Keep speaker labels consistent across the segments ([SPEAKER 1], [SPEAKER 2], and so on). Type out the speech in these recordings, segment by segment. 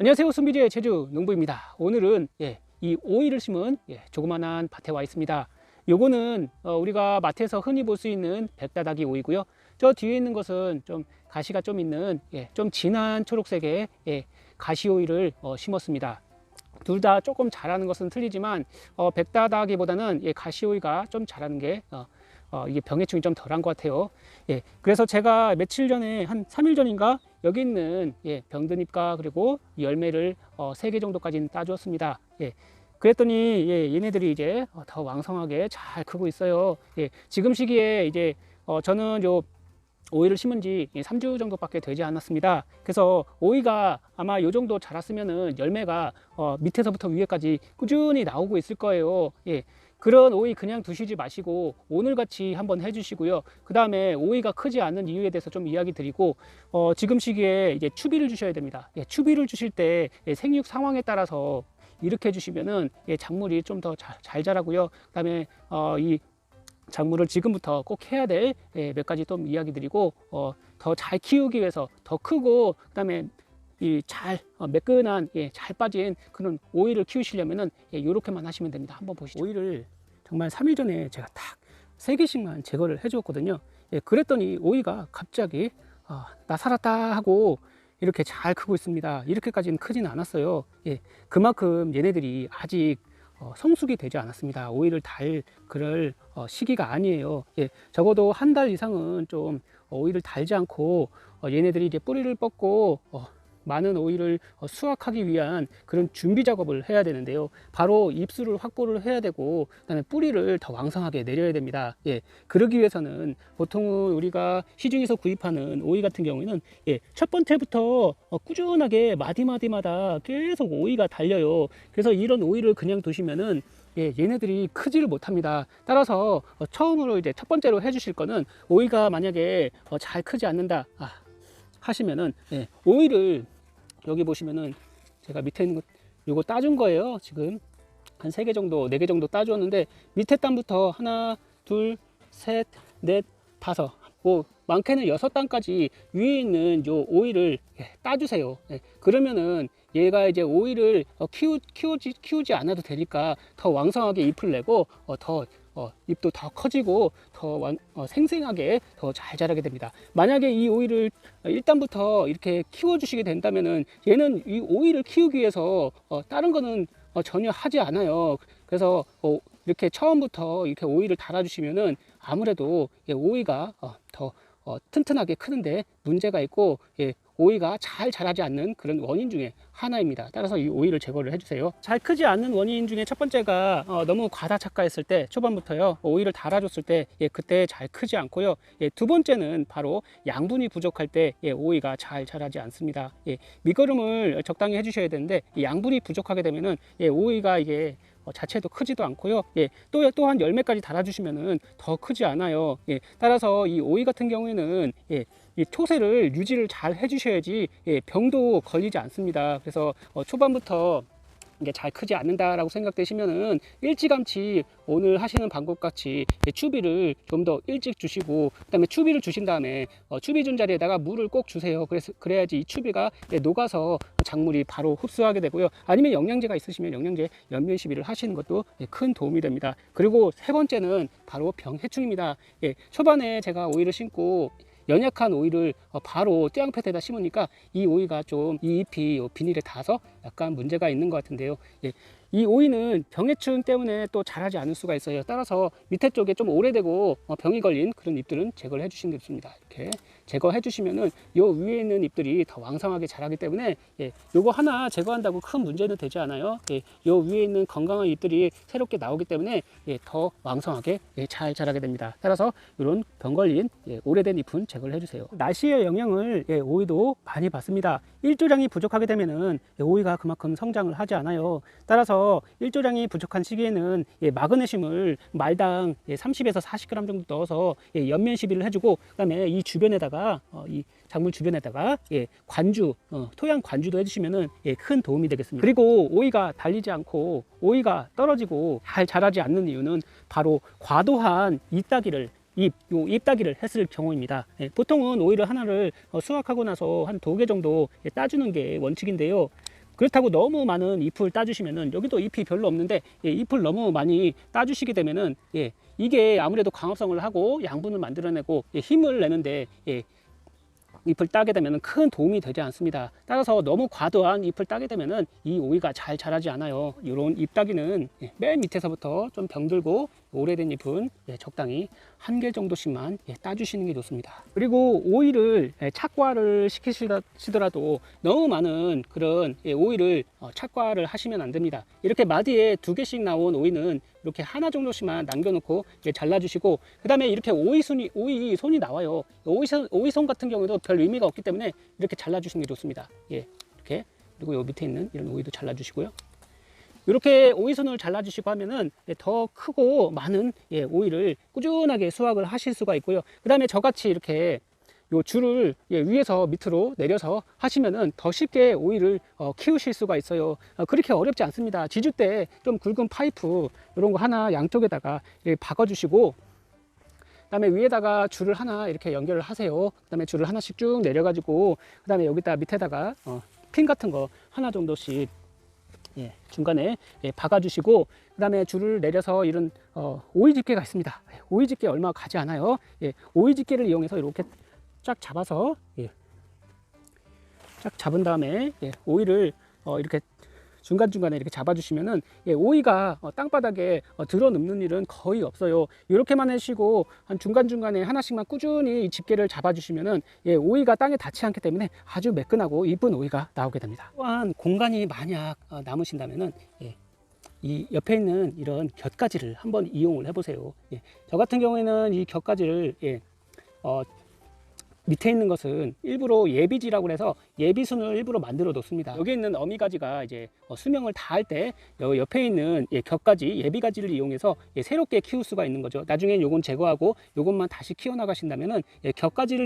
[SPEAKER 1] 안녕하세요. 순비지의 제주 농부입니다. 오늘은 예, 이 오이를 심은 예, 조그만한 밭에 와 있습니다. 요거는 어, 우리가 마트에서 흔히 볼 수 있는 백다닥이 오이고요. 저 뒤에 있는 것은 좀 가시가 좀 있는 예, 좀 진한 초록색의 예, 가시 오이를 어, 심었습니다. 둘 다 조금 자라는 것은 틀리지만 어, 백다닥이보다는 예, 가시 오이가 좀 자라는 게 어, 어, 이게 병해충이 좀 덜한 것 같아요. 예, 그래서 제가 며칠 전에 한 3일 전인가 여기 있는 예, 병든잎과 그리고 열매를 어, 3개 정도까지는 따주었습니다. 예, 그랬더니 예, 얘네들이 이제 어, 더 왕성하게 잘 크고 있어요. 예, 지금 시기에 이제 어, 저는 요 오이를 심은 지 3주 정도밖에 되지 않았습니다. 그래서 오이가 아마 요 정도 자랐으면은 열매가 어, 밑에서부터 위에까지 꾸준히 나오고 있을 거예요. 예. 그런 오이 그냥 두시지 마시고 오늘 같이 한번 해주시고요. 그 다음에 오이가 크지 않은 이유에 대해서 좀 이야기 드리고 어, 지금 시기에 이제 추비를 주셔야 됩니다. 예, 추비를 주실 때 예, 생육 상황에 따라서 이렇게 해주시면은 예, 작물이 좀 더 잘 자라고요. 그 다음에 어, 이 작물을 지금부터 꼭 해야 될몇 가지 좀 이야기 드리고 어, 더 잘 키우기 위해서 더 크고 그 다음에 이 잘 매끈한 예, 잘 빠진 그런 오이를 키우시려면은 예, 이렇게만 하시면 됩니다. 한번 보시죠. 오이를 정말 3일 전에 제가 딱 세 개씩만 제거를 해주었거든요. 예, 그랬더니 오이가 갑자기 어, 나 살았다 하고 이렇게 잘 크고 있습니다. 이렇게까지는 크지는 않았어요. 예, 그만큼 얘네들이 아직 어, 성숙이 되지 않았습니다. 오이를 달 그럴 어, 시기가 아니에요. 예, 적어도 한 달 이상은 좀 어, 오이를 달지 않고 어, 얘네들이 이제 뿌리를 뻗고 어, 많은 오이를 어, 수확하기 위한 그런 준비 작업을 해야 되는데요. 바로 입수를 확보를 해야 되고 그다음에 뿌리를 더 왕성하게 내려야 됩니다. 예, 그러기 위해서는 보통은 우리가 시중에서 구입하는 오이 같은 경우에는 예, 첫 번째부터 어, 꾸준하게 마디마디마다 계속 오이가 달려요. 그래서 이런 오이를 그냥 두시면은 예, 얘네들이 크지를 못합니다. 따라서 어, 처음으로 이제 첫 번째로 해주실 거는 오이가 만약에 어, 잘 크지 않는다 아, 하시면은 예, 오이를 여기 보시면은 제가 밑에 있는 거 요거 따준 거예요. 지금 한 세 개 정도, 네 개 정도 따주었는데 밑에 단부터 하나, 둘, 셋, 넷, 다섯, 뭐 많게는 여섯 단까지 위에 있는 요 오이를 예, 따주세요. 예, 그러면은 얘가 이제 오이를 어, 키우, 키우지, 키우지 않아도 되니까 더 왕성하게 잎을 내고 어, 더 어, 잎도 더 커지고 더 완, 어, 생생하게 더 잘 자라게 됩니다. 만약에 이 오이를 일단부터 이렇게 키워주시게 된다면은 얘는 이 오이를 키우기 위해서 어, 다른 거는 어, 전혀 하지 않아요. 그래서 어, 이렇게 처음부터 이렇게 오이를 달아주시면은 아무래도 예, 오이가 어, 더 어, 튼튼하게 크는데 문제가 있고 예, 오이가 잘 자라지 않는 그런 원인 중에 하나입니다. 따라서 이 오이를 제거를 해주세요. 잘 크지 않는 원인 중에 첫 번째가 어, 너무 과다 착가했을 때 초반부터요 오이를 달아줬을 때 예, 그때 잘 크지 않고요. 예, 두 번째는 바로 양분이 부족할 때 예, 오이가 잘 자라지 않습니다. 예, 밑거름을 적당히 해주셔야 되는데 이 양분이 부족하게 되면은 예, 오이가 이게 어, 자체도 크지도 않고요. 예, 또 또한 열매까지 달아주시면은 더 크지 않아요. 예, 따라서 이 오이 같은 경우에는 예, 이 토세를 유지를 잘 해주셔야지 예, 병도 걸리지 않습니다. 그래서 어, 초반부터 이게 잘 크지 않는다라고 생각되시면은 일찌감치 오늘 하시는 방법 같이 추비를 좀 더 일찍 주시고 그다음에 추비를 주신 다음에 어, 추비 준 자리에다가 물을 꼭 주세요. 그래서 그래야지 이 추비가 예, 녹아서 작물이 바로 흡수하게 되고요. 아니면 영양제가 있으시면 영양제 연면 시비를 하시는 것도 예, 큰 도움이 됩니다. 그리고 세 번째는 바로 병해충입니다. 예, 초반에 제가 오이를 심고 연약한 오이를 어, 바로 떼양패에다 심으니까 이 오이가 좀 이 잎이 비닐에 닿아서 약간 문제가 있는 것 같은데요. 예, 이 오이는 병해충 때문에 또 자라지 않을 수가 있어요. 따라서 밑에 쪽에 좀 오래되고 어, 병이 걸린 그런 잎들은 제거를 해주시는 게 좋습니다. 이렇게 제거해 주시면은 요 위에 있는 잎들이 더 왕성하게 자라기 때문에 예, 요거 하나 제거한다고 큰 문제는 되지 않아요. 예, 요 위에 있는 건강한 잎들이 새롭게 나오기 때문에 예, 더 왕성하게 예, 잘 자라게 됩니다. 따라서 이런 병 걸린 예, 오래된 잎은 제거를 해주세요. 날씨의 영향을 예, 오이도 많이 받습니다. 일조량이 부족하게 되면은 예, 오이가 그만큼 성장을 하지 않아요. 따라서 일조량이 부족한 시기에는 예, 마그네슘을 말당 예, 30에서 40g 정도 넣어서 예, 연면 시비를 해주고 그다음에 이 주변에다가 어, 이 작물 주변에다가 예, 관주 어, 토양 관주도 해주시면은 예, 큰 도움이 되겠습니다. 그리고 오이가 달리지 않고 오이가 떨어지고 잘 자라지 않는 이유는 바로 과도한 잎따기를 잎, 요 잎따기를 했을 경우입니다. 예, 보통은 오이를 하나를 어, 수확하고 나서 한 두 개 정도 예, 따주는 게 원칙인데요. 그렇다고 너무 많은 잎을 따주시면은 여기도 잎이 별로 없는데 예, 잎을 너무 많이 따주시게 되면은 예, 이게 아무래도 광합성을 하고 양분을 만들어내고 예, 힘을 내는데 예, 잎을 따게 되면 큰 도움이 되지 않습니다. 따라서 너무 과도한 잎을 따게 되면 이 오이가 잘 자라지 않아요. 이런 잎 따기는 예, 맨 밑에서부터 좀 병들고 오래된 잎은 예, 적당히 한 개 정도씩만 예, 따주시는 게 좋습니다. 그리고 오이를 예, 착과를 시키시더라도 너무 많은 그런 예, 오이를 어, 착과를 하시면 안 됩니다. 이렇게 마디에 두 개씩 나온 오이는 이렇게 하나 정도씩만 남겨놓고 예, 잘라주시고 그 다음에 이렇게 오이 손이 오이 손이 나와요. 오이 손 오이 손 같은 경우도 별 의미가 없기 때문에 이렇게 잘라주시는 게 좋습니다. 예, 이렇게 그리고 요 밑에 있는 이런 오이도 잘라주시고요. 이렇게 오이손을 잘라주시고 하면은 예, 더 크고 많은 예, 오이를 꾸준하게 수확을 하실 수가 있고요. 그 다음에 저같이 이렇게 요 줄을 예, 위에서 밑으로 내려서 하시면은 더 쉽게 오이를 어, 키우실 수가 있어요. 어, 그렇게 어렵지 않습니다. 지주 때 좀 굵은 파이프 이런 거 하나 양쪽에다가 이렇게 박아주시고 그 다음에 위에다가 줄을 하나 이렇게 연결을 하세요. 그 다음에 줄을 하나씩 쭉 내려가지고 그 다음에 여기다 밑에다가 어, 핀 같은 거 하나 정도씩 예, 중간에 예, 박아주시고 그 다음에 줄을 내려서 이런 어, 오이 집게가 있습니다. 오이 집게 얼마 가지 않아요. 예, 오이 집게를 이용해서 이렇게 쫙 잡아서 예, 쫙 잡은 다음에 예, 오이를 어, 이렇게 중간 중간에 이렇게 잡아주시면은 예, 오이가 어, 땅바닥에 어, 들어 눕는 일은 거의 없어요. 이렇게만 하시고 한 중간 중간에 하나씩만 꾸준히 이 집게를 잡아주시면은 예, 오이가 땅에 닿지 않기 때문에 아주 매끈하고 이쁜 오이가 나오게 됩니다. 또한 공간이 만약 어, 남으신다면은 예, 이 옆에 있는 이런 곁가지를 한번 이용을 해보세요. 예, 저 같은 경우에는 이 곁가지를 예, 어, 밑에 있는 것은 일부러 예비지라고 해서 예비순을 일부러 만들어 놓습니다. 여기 있는 어미가지가 이제 어, 수명을 다 할 때 옆에 있는 예, 격가지 예비가지를 이용해서 예, 새롭게 키울 수가 있는 거죠. 나중에 요건 제거하고 요것만 다시 키워 나가신다면은 예,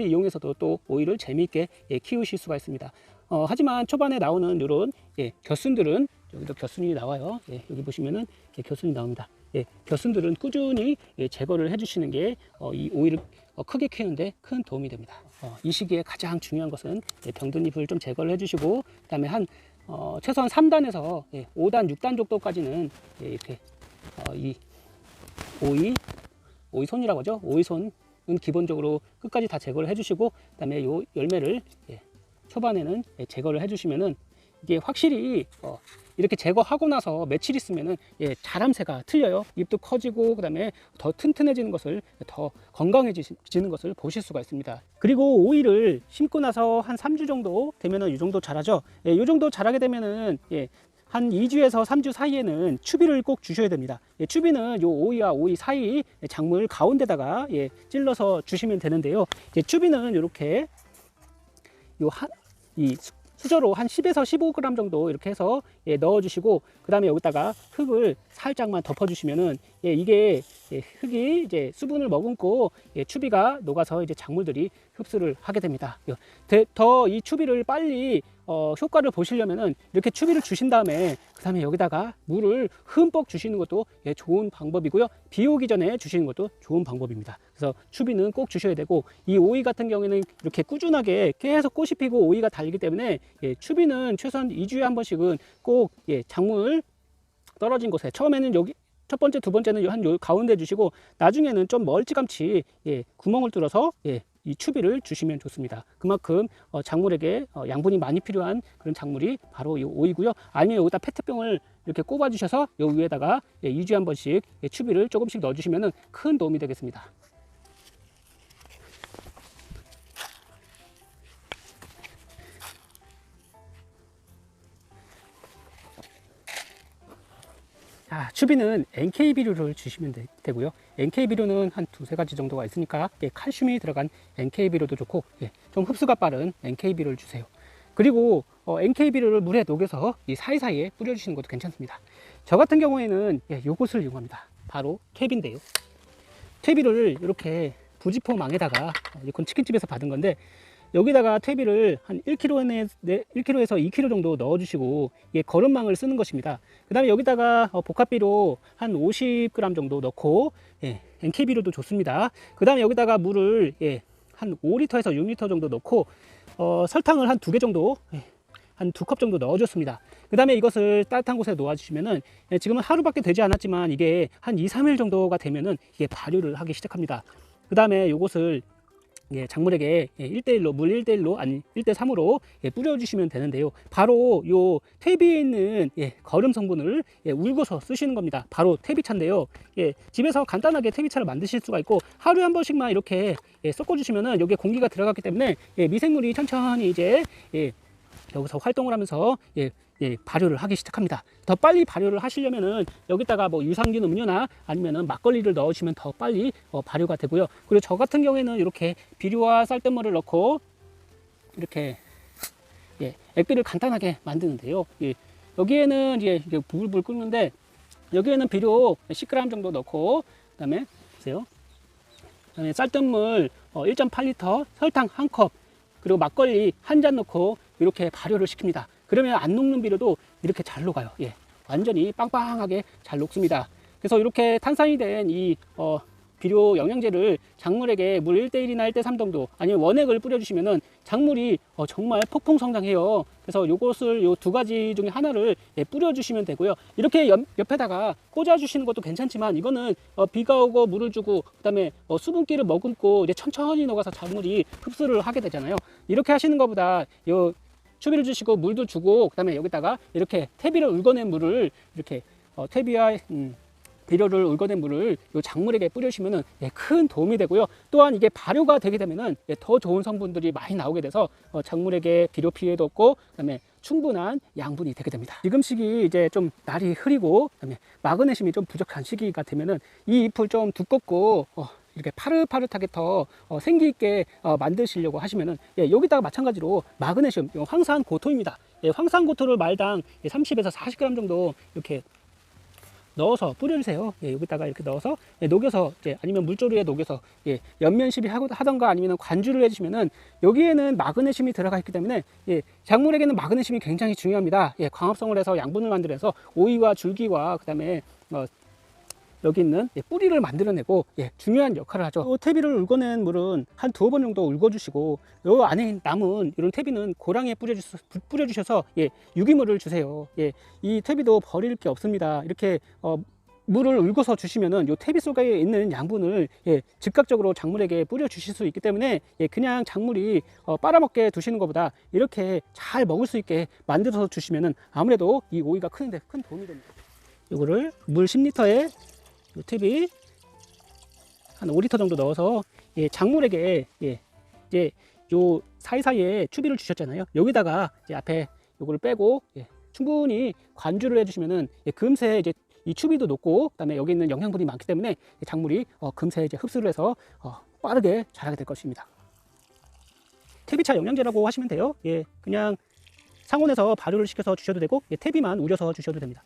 [SPEAKER 1] 이용해서도 또 오이를 재미있게 예, 키우실 수가 있습니다. 어, 하지만 초반에 나오는 이런 예, 곁순들은 여기도 곁순이 나와요. 예, 여기 보시면은 예, 곁순이 나옵니다. 예, 곁순들은 꾸준히 예, 제거를 해주시는 게 어, 이 오이를 어, 크게 키우는데 큰 도움이 됩니다. 어, 이 시기에 가장 중요한 것은 예, 병든 잎을 좀 제거를 해주시고 그 다음에 한 어, 최소한 3단에서 예, 5단, 6단 정도까지는 예, 이렇게 어, 이 오이 오이 손이라고 하죠. 오이 손은 기본적으로 끝까지 다 제거를 해주시고 그 다음에 요 열매를 예, 초반에는 예, 제거를 해주시면은 이게 확실히 어, 이렇게 제거하고 나서 며칠 있으면은 예, 자람새가 틀려요. 잎도 커지고 그다음에 더 튼튼해지는 것을 더 건강해지는 것을 보실 수가 있습니다. 그리고 오이를 심고 나서 한 3주 정도 되면은 이 정도 자라죠. 예, 이 정도 자라게 되면은 예, 한 2주에서 3주 사이에는 추비를 꼭 주셔야 됩니다. 예, 추비는 요 오이와 오이 사이 작물 가운데다가 예, 찔러서 주시면 되는데요. 예, 추비는 이렇게 요한이 수저로 한 10에서 15g 정도 이렇게 해서 예, 넣어주시고 그 다음에 여기다가 흙을 살짝만 덮어주시면은 예, 이게 예, 흙이 이제 수분을 머금고 예, 추비가 녹아서 이제 작물들이 흡수를 하게 됩니다. 더 이 추비를 빨리 어, 효과를 보시려면은 이렇게 추비를 주신 다음에 그 다음에 여기다가 물을 흠뻑 주시는 것도 예, 좋은 방법이고요. 비 오기 전에 주시는 것도 좋은 방법입니다. 그래서 추비는 꼭 주셔야 되고 이 오이 같은 경우에는 이렇게 꾸준하게 계속 꽃이 피고 오이가 달기 때문에 예, 추비는 최소한 2주에 한 번씩은 꼭 예, 작물 떨어진 곳에 처음에는 여기 첫 번째, 두 번째는 한 요 가운데 주시고 나중에는 좀 멀찌감치 예, 구멍을 뚫어서 예, 이 추비를 주시면 좋습니다. 그만큼 어, 작물에게 어, 양분이 많이 필요한 그런 작물이 바로 이 오이고요. 아니면 여기다 페트병을 이렇게 꼽아 주셔서 요 위에다가 예, 2주에 한 번씩 예, 추비를 조금씩 넣어 주시면 큰 도움이 되겠습니다. 자, 추비는 NK 비료를 주시면 되, 고요 NK 비료는 한 두세 가지 정도가 있으니까 예, 칼슘이 들어간 NK 비료도 좋고 예, 좀 흡수가 빠른 NK 비료를 주세요. 그리고 어, NK 비료를 물에 녹여서 이 사이사이에 뿌려주시는 것도 괜찮습니다. 저 같은 경우에는 예, 요것을 이용합니다. 바로 캡인데요. 캡비를 이렇게 부지포 망에다가 어, 이건 치킨집에서 받은 건데 여기다가 퇴비를 한 1kg에, 1kg에서 2kg 정도 넣어주시고 예, 거름망을 쓰는 것입니다. 그 다음에 여기다가 어, 복합비료 한 50g 정도 넣고 예, NK비료도 좋습니다. 그 다음에 여기다가 물을 예, 한 5리터에서 6리터 정도 넣고 어, 설탕을 한 두 개 정도 예, 한두 컵 정도 넣어줬습니다. 그 다음에 이것을 따뜻한 곳에 놓아주시면은 예, 지금은 하루밖에 되지 않았지만 이게 한 2, 3일 정도가 되면은 이게 발효를 하기 시작합니다. 그 다음에 이것을 예, 작물에게 예, 1대1로 물 1대1로 아니 1대3으로 예, 뿌려주시면 되는데요. 바로 요 퇴비에 있는 예, 거름 성분을 예, 울고서 쓰시는 겁니다. 바로 퇴비차인데요. 예, 집에서 간단하게 퇴비차를 만드실 수가 있고 하루에 한 번씩만 이렇게 예, 섞어주시면은 여기에 공기가 들어갔기 때문에 예, 미생물이 천천히 이제 예, 여기서 활동을 하면서 예, 예, 발효를 하기 시작합니다. 더 빨리 발효를 하시려면은 여기다가 뭐 유산균 음료나 아니면은 막걸리를 넣으시면 더 빨리 어, 발효가 되고요. 그리고 저 같은 경우에는 이렇게 비료와 쌀뜨물을 넣고 이렇게 예, 액비를 간단하게 만드는데요. 예, 여기에는 이제 부글부글 끓는데 여기에는 비료 10g 정도 넣고 그다음에 보세요. 그다음에 쌀뜨물 어, 1.8리터, 설탕 1컵, 그리고 막걸리 한 잔 넣고 이렇게 발효를 시킵니다. 그러면 안 녹는 비료도 이렇게 잘 녹아요. 예, 완전히 빵빵하게 잘 녹습니다. 그래서 이렇게 탄산이 된이 어, 비료 영양제를 작물에게 물 1대1이나 1대3 정도 아니면 원액을 뿌려주시면은 작물이 어, 정말 폭풍 성장해요. 그래서 요것을 요 두 가지 중에 하나를 예, 뿌려주시면 되고요. 이렇게 옆, 옆에다가 꽂아주시는 것도 괜찮지만 이거는 어, 비가 오고 물을 주고 그다음에 어, 수분기를 머금고 이제 천천히 녹아서 작물이 흡수를 하게 되잖아요. 이렇게 하시는 것보다 요 추비를 주시고 물도 주고 그다음에 여기다가 이렇게 퇴비를 울거낸 물을 이렇게 어, 퇴비와 음, 비료를 울거낸 물을 요 작물에게 뿌려주시면은 예, 큰 도움이 되고요. 또한 이게 발효가 되게 되면은 예, 더 좋은 성분들이 많이 나오게 돼서 어, 작물에게 비료 피해도 없고 그다음에 충분한 양분이 되게 됩니다. 지금 시기 이제 좀 날이 흐리고 그다음에 마그네슘이 좀 부족한 시기가 되면은 이 잎을 좀 두껍고 어, 이렇게 파릇파릇하게 더 어, 생기 있게 어, 만드시려고 하시면은 예, 여기다가 마찬가지로 마그네슘, 황산 고토입니다. 예, 황산 고토를 말당 예, 30에서 40g 정도 이렇게 넣어서 뿌려주세요. 예, 여기다가 이렇게 넣어서 예, 녹여서 이제 아니면 물조리에 녹여서 예, 연면 시비하고 하던가 아니면 관주를 해주시면은 여기에는 마그네슘이 들어가 있기 때문에 예, 작물에게는 마그네슘이 굉장히 중요합니다. 예, 광합성을 해서 양분을 만들어서 오이와 줄기와 그다음에 어, 여기 있는 예, 뿌리를 만들어내고 예, 중요한 역할을 하죠. 요 퇴비를 울궈낸 물은 한 두어 번 정도 울궈주시고 요 안에 남은 이런 퇴비는 고랑에 뿌려주셔서, 뿌려주셔서 예, 유기물을 주세요. 예, 이 퇴비도 버릴 게 없습니다. 이렇게 어, 물을 울궈서 주시면은 요 퇴비 속에 있는 양분을 예, 즉각적으로 작물에게 뿌려 주실 수 있기 때문에 예, 그냥 작물이 어, 빨아먹게 두시는 것보다 이렇게 잘 먹을 수 있게 만들어서 주시면은 아무래도 이 오이가 크는데 큰 도움이 됩니다. 요거를 물 10리터에 요 탭이 한 5리터 정도 넣어서 예, 작물에게 예, 이제 요 사이사이에 추비를 주셨잖아요. 여기다가 이제 앞에 요거를 빼고 예, 충분히 관주를 해주시면은 예, 금세 이제 이 추비도 높고 그다음에 여기 있는 영양분이 많기 때문에 이 작물이 어, 금세 이제 흡수를 해서 어, 빠르게 자라게 될 것입니다. 퇴비차 영양제라고 하시면 돼요. 예, 그냥 상온에서 발효를 시켜서 주셔도 되고 예, 퇴비만 우려서 주셔도 됩니다.